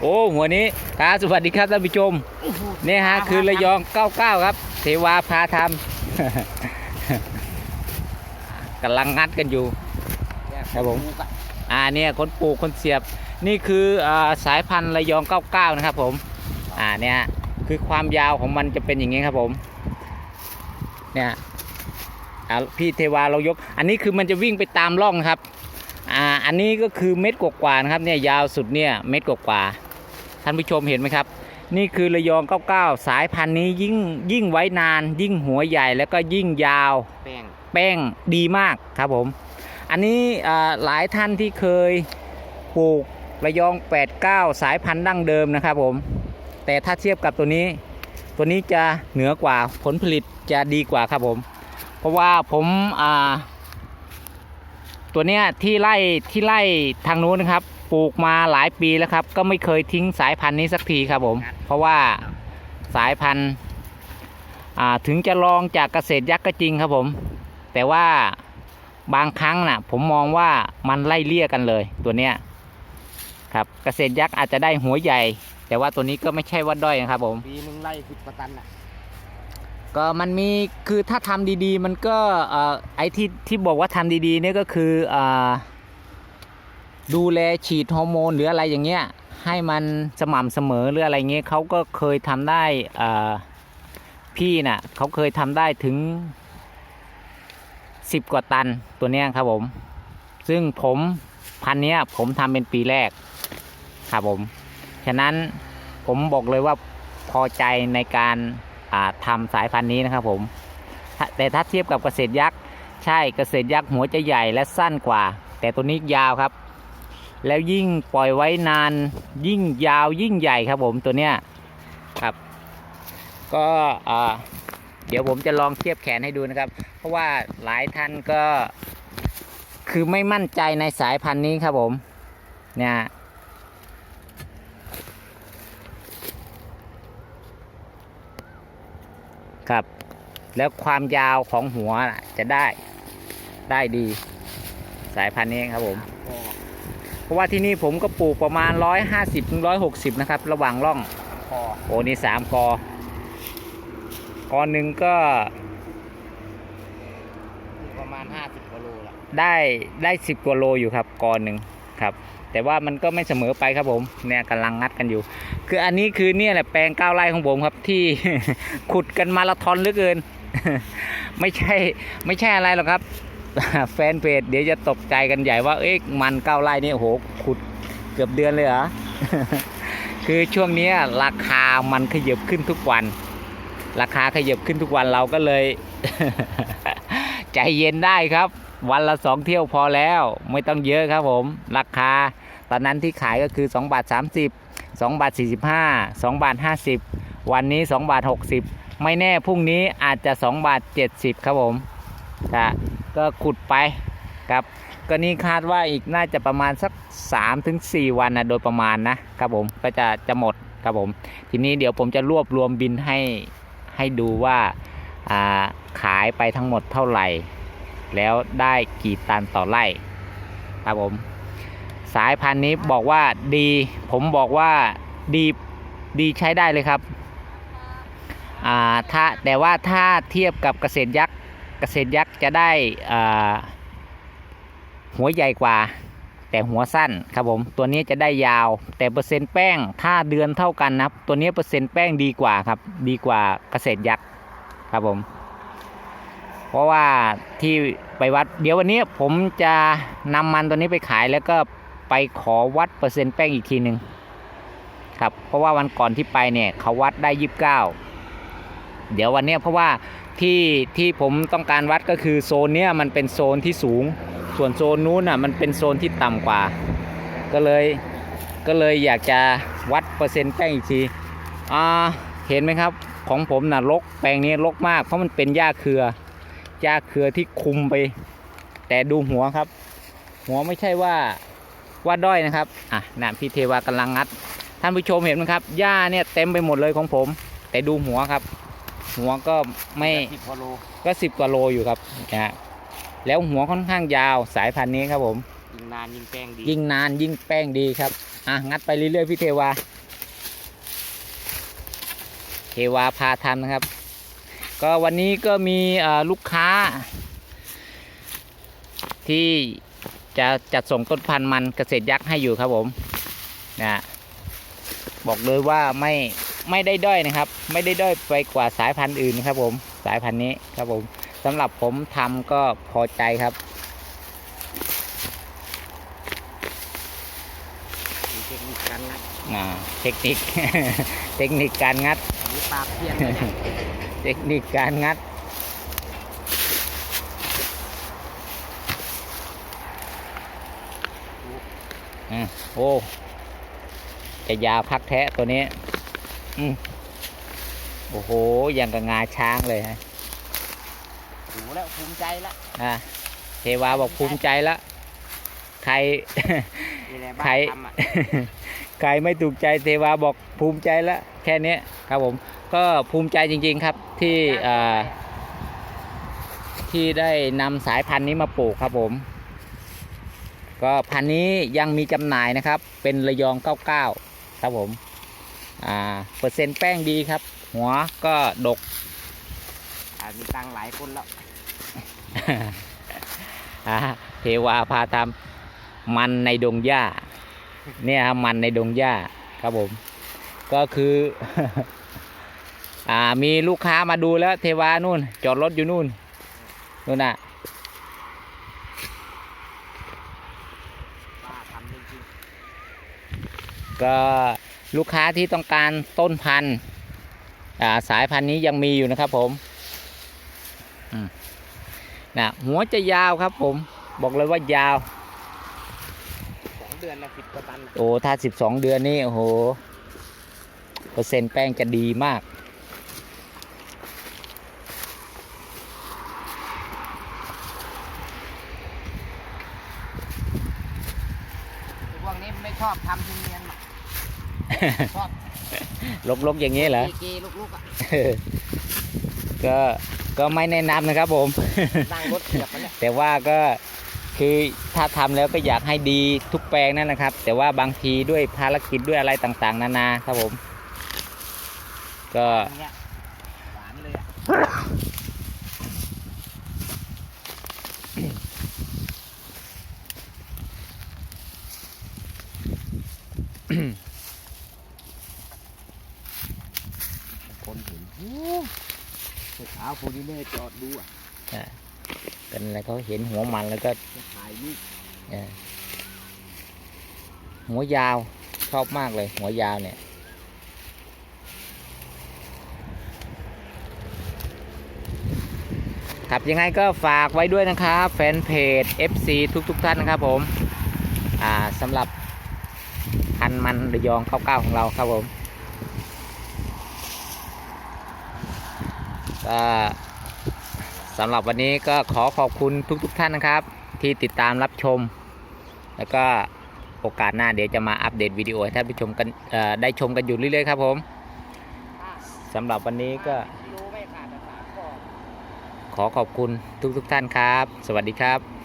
โอ้หัวนี้ครับสวัสดีครับท่านผู้ชมนี่ฮะคือระยอง 99 ครับ เทวาพาทำกำลังงัดกันอยู่ครับผมอ่าเนี่ยคนปลูกคนเสียบนี่คืออาสายพันธุ์ระยอง 99 นะครับผมอ่าเนี่ยคือความยาวของมันจะเป็นอย่างนี้ครับผมเนี่ยอ่าพี่เทวาเรายก อันนี้คือมันจะวิ่งไปตามร่องนะครับอ่าอันนี้ก็คือเม็ดกว่าๆนะครับเนี่ยยาวสุดเนี่ยเม็ดกว่าๆ ท่านผู้ชมเห็นไหมครับ นี่คือระยอง 99 สายพันธุ์นี้ยิ่งยิ่งไว้นาน ยิ่งหัวใหญ่แล้วก็ยิ่งยาวแป้งแป้งดีมากครับผม อันนี้อ่าหลายท่านที่เคยปลูกระยอง 89 สายพันธุ์ดั้งเดิมนะครับผม แต่ถ้าเทียบกับตัวนี้ ตัวนี้จะเหนือกว่าผลผลิตจะดีกว่าครับผม เพราะว่าผมอ่าตัวเนี้ยที่ไล่ที่ไล่ทางนู้นนะครับ ปลูกมาหลายปีแล้วครับ ก็ไม่เคยทิ้งสายพันธุ์นี้สักทีครับผม เพราะว่าสายพันธุ์อ่าถึงจะลองจากเกษตรยักษ์ก็จริงครับผม แต่ว่าบางครั้งน่ะ ผมมองว่ามันไล่เลี่ยกันเลยตัวเนี้ยครับเกษตรยักษ์อาจจะได้หัวใหญ่ แต่ว่าตัวนี้ก็ไม่ใช่ว่าด้อยนะครับผมปีหนึ่งไร่สิบกว่าตันอะก็มันมีคือถ้าทำดีๆ มันก็เอ่อไอ้ที่ที่บอกว่าทำดีๆเนี่ยก็คืออ่า ดูแลฉีดฮอร์โมนหรืออะไรอย่างเงี้ยให้มันสม่ำเสมอหรืออะไรเงี้ยเขาก็เคยทำได้พี่น่ะเขาเคยทำได้ถึงสิบกว่าตันตัวเนี้ยครับผม ซึ่งผมพันเนี้ยผมทำเป็นปีแรกครับผม ฉะนั้นผมบอกเลยว่าพอใจในการอ่าทำสายพันธุ์นี้นะครับผม แต่ถ้าเทียบกับเกษตรยักษ์ใช่เกษตรยักษ์หัวจะใหญ่และสั้นกว่า แต่ตัวนี้ยาวครับ แล้วยิ่งปล่อยไว้นาน ยิ่งยาวยิ่งใหญ่ครับผมตัวเนี้ยครับ ก็เดี๋ยวผมจะลองเทียบแขนให้ดูนะครับ เพราะว่าหลายท่านก็คือไม่มั่นใจในสายพันธุ์นี้ครับผมเนี่ยครับ แล้วความยาวของหัวจะได้ได้ดี สายพันธุ์นี้ครับผมพอ เพราะว่าที่นี่ผมก็ปลูกประมาณ 150ถึง160 นะครับ ระหว่างร่องพอโอ้นี่สามกอกอหนึ่งก็ประมาณห้าสิบกิโลละได้ได้สิบกว่าโลอยู่ครับกอหนึ่งครับ แต่ว่ามันก็ไม่เสมอไปครับผมเนี่ยกำลังงัดกันอยู่ คืออันนี้คือเนี่ยแหละแปลงเก้าไร่ของผมครับที่ขุดกันมาราธอนเหลือเกิน ไม่ใช่ไม่ใช่อะไรหรอกครับ แฟนเพจเดี๋ยวจะตกใจกันใหญ่ว่าเอ๊ะมันเก้าไร่นี่โอ้โหขุดเกือบเดือนเลยเหรอคือช่วงนี้ราคามันขยับขึ้นทุกวัน ราคาขยับขึ้นทุกวันเราก็เลย ใจเย็นได้ครับ วันละสองเที่ยวพอแล้ว ไม่ต้องเยอะครับผม ราคา ตอนนั้นที่ขายก็คือ2บาท30 2บาท45 2บาท50 วันนี้2บาท60 ไม่แน่พรุ่งนี้อาจจะ2บาท70 ครับผมค่ะ ก็ขุดไปครับก็นี่คาดว่าอีกน่าจะประมาณสัก3ถึง4วันนะโดยประมาณนะครับผมก็จะจะหมดครับผมทีนี้เดี๋ยวผมจะรวบรวมบินให้ให้ดูว่าาขายไปทั้งหมดเท่าไหร่ แล้วได้กี่ตันต่อไร่ครับผมสายพันธุ์นี้บอกว่าดี ผมบอกว่าดีดีใช้ได้เลยครับอ่าถ้าแต่ว่าถ้าเทียบกับเกษตรยักษ์ เกษตรยักษ์จะได้หัวใหญ่กว่า แต่หัวสั้นครับผมตัวนี้จะได้ยาว แต่เปอร์เซ็นต์แป้งถ้าเดือนเท่ากันนะครับตัวนี้เปอร์เซ็นต์แป้งดีกว่าครับดีกว่าเกษตรยักษ์ครับผม เพราะว่าที่ไปวัดเดี๋ยววันนี้ผมจะนำมันตัวนี้ไปขายแล้วก็ไปขอวัดเปอร์เซ็นต์แป้งอีกทีหนึ่งครับเพราะว่าวันก่อนที่ไปเนี่ยเขาวัดได้ยี่สิบเก้า เดี๋ยววันนี้เพราะว่าที่ที่ผมต้องการวัดก็คือโซนเนี้ยมันเป็นโซนที่สูง ส่วนโซนนู้นอะมันเป็นโซนที่ต่ำกว่า ก็เลยก็เลยอยากจะวัดเปอร์เซ็นต์แป้งอีกทีอ่าเห็นไหมครับของผมน่ะรกแปลงนี้รกมาก เพราะมันเป็นหญ้าเครือหญ้าเครือที่คุมไป แต่ดูหัวครับ หัวไม่ใช่ว่าว่าด้อยนะครับอะนะพี่เทวากำลังงัด ท่านผู้ชมเห็นไหมครับหญ้าเนี่ยเต็มไปหมดเลยของผม แต่ดูหัวครับ หัวก็ไม่สิบกิโลก็สิบกว่าโลอยู่ครับนะฮะแล้วหัวค่อนข้างยาวสายพันธุ์นี้ครับผม ยิงนานยิงแป้งดียิ่งนานยิ่งแป้งดีครับอะงัดไปเรื่อยๆพี่เทวา เทวาพาทำนะครับ ก็วันนี้ก็มีเอ่อลูกค้า ที่จะจัดส่งต้นพันธุ์มันเกษตรยักษ์ให้อยู่ครับผมนะบอกเลยว่าไม่ ไม่ได้ด้อยนะครับ ไม่ได้ด้อยไปกว่าสายพันธุ์อื่นครับ ผมสายพันธุ์นี้ครับผมสำหรับผมทำก็พอใจครับมีเทคนิคการงัดอ่าเทคนิค เทคนิคการงัดมีปากเพี้ยนเลยเนี่ยเทคนิคการงัดอืมโอ้จะยาวพักแท้ตัวนี้อืม โอ้โหอย่างกับงาช้างเลยฮะถูแล้วภูมิใจละอะเทวาบอกภูมิใจแล้วใครนี่แหละ ใครบ้านทำอะใครไม่ถูกใจเทวาบอกภูมิใจแล้วแค่เนี้ยครับผม ก็ภูมิใจจริง ๆครับที่อ่าที่ได้นำสายพันธุ์นี้มาปลูกครับผม ก็พันธุ์นี้ยังมีจำหน่ายนะครับ เป็นระยอง 99 ครับผม อ่าเปอร์เซ็นต์แป้งดีครับ หัวก็ดกอ่ามีตังหลายคนแล้วอ่าเทวาพาทำมันในดงหญ้า เนี่ยครับมันในดงหญ้าครับผม ก็คือ อ่ามีลูกค้ามาดูแล้ว เทวานู่น จอดรถอยู่นู่นนู่นน่ะก็ ลูกค้าที่ต้องการต้นพันธุ์อ่าสายพันธุ์นี้ยังมีอยู่นะครับผมอืมนะหัวจะยาวครับผมบอกเลยว่ายาวๆสองเดือนละสิบกว่าตันน่ะโอ้ถ้าสิบสองเดือนนี่โอ้โหเปอร์เซ็นต์แป้งจะดีมากพวกนี้ไม่ชอบทำทุเรียนหรอก ชอบลกๆอย่างนี้เหรอเกย์ลูกๆอะก็ก็ไม่แนะนำนะครับผม นั่งรถเกียบมันเนี่ยแต่ว่าก็คือถ้าทำแล้วก็อยากให้ดีทุกแปลงนั่นนะครับ แต่ว่าบางทีด้วยภารกิจด้วยอะไรต่างๆ นานาครับผม ก็ อย่างเงี้ยหวานเลยอะคนเห็นโอ้ เมื่อเช้าคนนี้แม่จอดดูอะเป็นอะไรเขาเห็นหัวมันแล้วก็จะถ่ายรูปเออหัวยาวชอบมากเลย หัวยาวเนี่ยครับยังไงก็ฝากไว้ด้วยนะครับ แฟนเพจ FC ทุกๆทท่านนะครับผม อ่าสำหรับพันธุ์มันระยอง99ของเราครับผม ก็สำหรับวันนี้ก็ขอขอบคุณทุกๆทท่านนะครับ ที่ติดตามรับชม แล้วก็โอกาสหน้าเดี๋ยวจะมาอัปเดตวิดีโอให้ท่านผู้ชมกันเอ่อได้ชมกันอยู่เรื่อยๆครับผมสำหรับวันนี้ก็กิโลไม่ขาดแต่สามข้อขอขอบคุณทุกๆทท่านครับ สวัสดีครับ